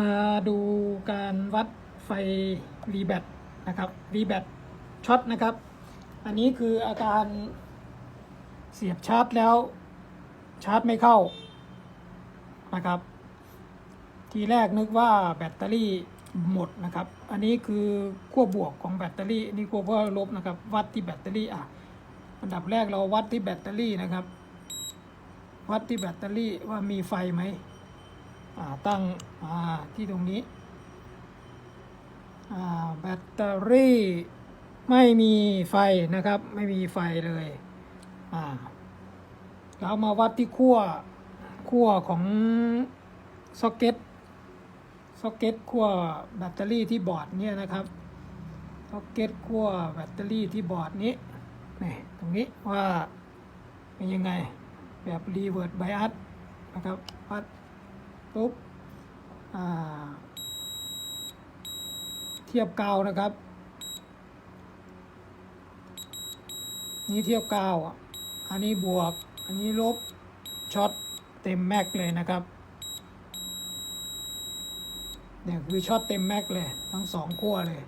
มาดูการวัดไฟ v b a t นะครับ v b a t ช็อตนะครับ อันนี้คืออาการเสียบชาร์จแล้วชาร์จไม่เข้านะครับ ทีแรกนึกว่าแบตเตอรี่หมดนะครับ อันนี้คือขั้วบวกของแบตเตอรี่นี่ขั้วลบนะครับ วัดที่แบตเตอรี่อะอันดับแรกเราวัดที่แบตเตอรี่นะครับ วัดที่แบตเตอรี่ว่ามีไฟไหม ตั้งที่ตรงนี้แบตเตอรี่ไม่มีไฟนะครับ ไม่มีไฟเลยเรามาวัดที่ขั้วขั้วของซ็อกเก็ตซ็อกเก็ตขั้วแบตเตอรี่ที่บอร์ดเนี่ยนะครับซ็อกเก็ตขั้วแบตเตอรี่ที่บอร์ดนี้นี่ตรงนี้ว่าเป็นยังไงแบบรีเวิร์ดไบอัสนะครับวัด ปุ๊บเทียบกาวนะครับ นี่เทียบกาวอะอันนี้บวก อันนี้ลบช็อตเต็มแม็กเลยนะครับเนี่ยคือช็อตเต็มแม็กเลยทั้งสองขั้วเลย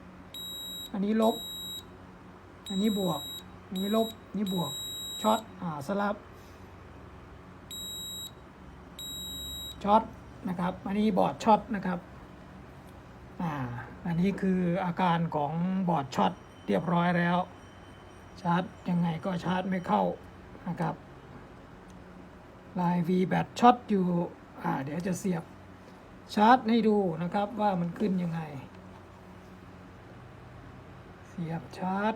อันนี้ลบ อันนี้บวก อันนี้ลบอันนี้บวกช็อตอ่าสลับช็อต นะครับ อันนี้บอร์ดช็อตนะครับ อ่า อันนี้คืออาการของบอร์ดช็อตเรียบร้อยแล้ว ชาร์จยังไงก็ชาร์จไม่เข้านะครับลาย V แบตช็อตอยู่ อ่า เดี๋ยวจะเสียบชาร์จให้ดูนะครับว่ามันขึ้นยังไง เสียบชาร์จ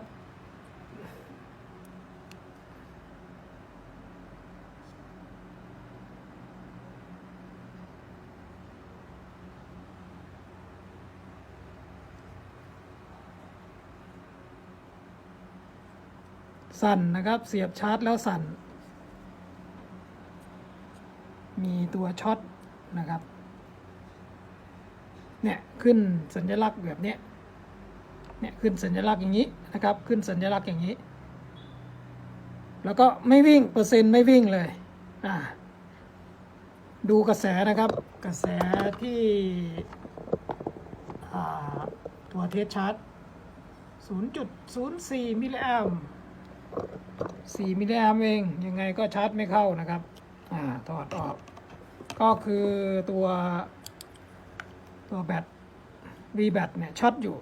สั่นนะครับ เสียบชาร์จแล้วสั่น มีตัวช็อตนะครับ เนี่ยขึ้นสัญลักษณ์แบบนี้เนี่ยขึ้นสัญลักษณ์อย่างนี้นะครับ ขึ้นสัญลักษณ์อย่างนี้ แล้วก็ไม่วิ่งเปอร์เซ็นต์ไม่วิ่งเลยอ่าดูกระแสนะครับ กระแสที่ตัวเทสชาร์จ0.04 มิลลิแอมป์ 4มิลลิแอมเอง ยังไงก็ชาร์จไม่เข้านะครับ อ่า ถอดออก ก็คือตัวตัวแบต V แบตเนี่ยช็อตอยู่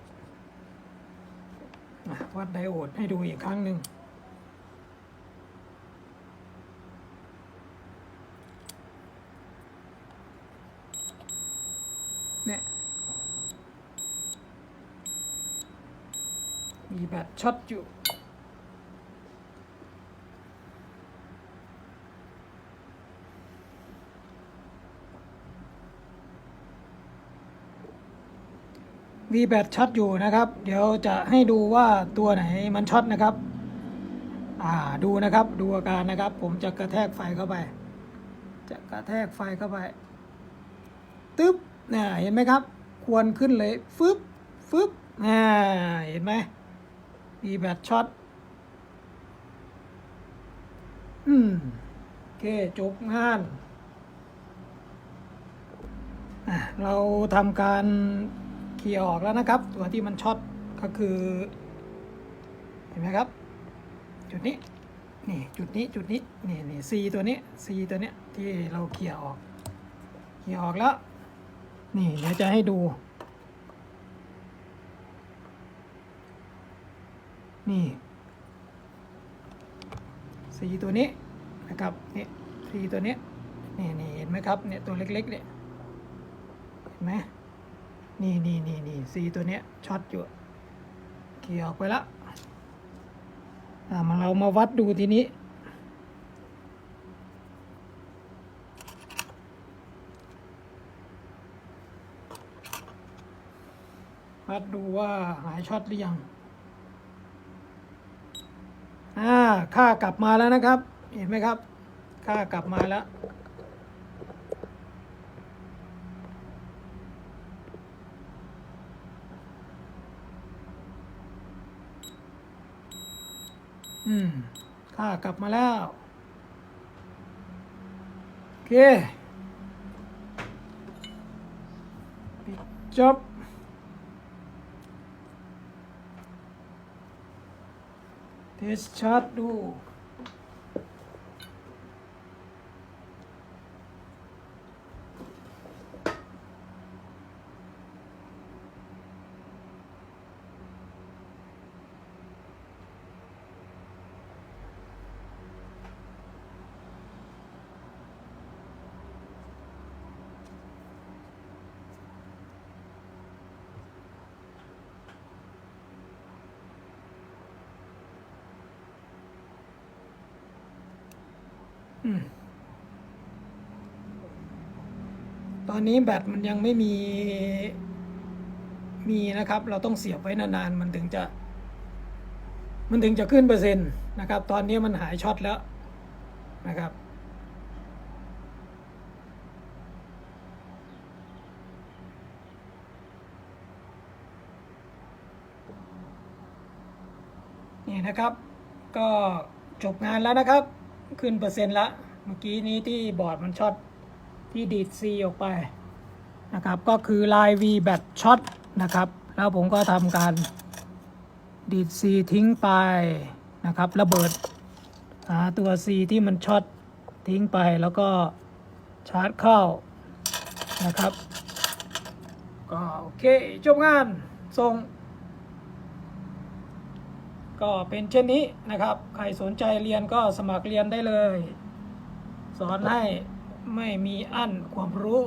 วัดไดโอดให้ดูอีกครั้งหนึ่งเนี่ยมีแบตช็อตอยู่ V แบตช็อตอยู่นะครับ เดี๋ยวจะให้ดูว่าตัวไหนมันช็อตนะครับ อ่าดูนะครับดูอาการนะครับ ผมจะกระแทกไฟเข้าไป จะกระแทกไฟเข้าไปตึ๊บเนี่ยเห็นไหมครับ ควรขึ้นเลยฟึบฟึบอ่าเห็นไหม V แบตช็อตอืมโอเคจบงานเราทำการ เคลีย์ออกแล้วนะครับ ตัวที่มันช็อตก็คือ เห็นไหมครับ จุดนี้นี่จุดนี้จุดนี้นี่นี่ซีตัวนี้ซีตัวเนี้ยที่เราเคลีย์ออกเคลีย์ออกแล้ว นี่เดี๋ยวจะให้ดู นี่สีตัวนี้นะครับนี่สีตัวนี้นี่นี่เห็นไหมครับเนี่ยตัวเล็กๆเนี่ยเห็นไหม นี่นี่นี่นี่สีตัวเนี้ยช็อตอยู่เขี่ยออกไปละอ่ามาเรามาวัดดูทีนี้ วัดดูว่าหายช็อตหรือยังอ่าค่ากลับมาแล้วนะครับ เห็นไหมครับ ค่ากลับมาแล้ว อืมค่ากลับมาแล้ว โอเคปิดจบเทสชาร์ตดู ตอนนี้แบตมันยังไม่มี มีนะครับ เราต้องเสียบไว้นานๆ มันถึงจะ มันถึงจะขึ้นเปอร์เซ็นต์นะครับ ตอนนี้มันหายช็อตแล้วนะครับนี่นะครับ ก็จบงานแล้วนะครับ ขึ้นเปอร์เซ็นต์ละ เมื่อกี้นี้ที่บอร์ดมันช็อตที่ดีด C ออกไปนะครับ ก็คือลาย V แบตช็อตนะครับ แล้วผมก็ทำการดีด C ทิ้งไปนะครับระเบิดหาตัว C ที่มันช็อตทิ้งไปแล้วก็ชาร์จเข้านะครับ ก็โอเค จบงานส่ง ก็เป็นเช่นนี้นะครับ ใครสนใจเรียนก็สมัครเรียนได้เลย สอนให้ไม่มีอั้นความรู้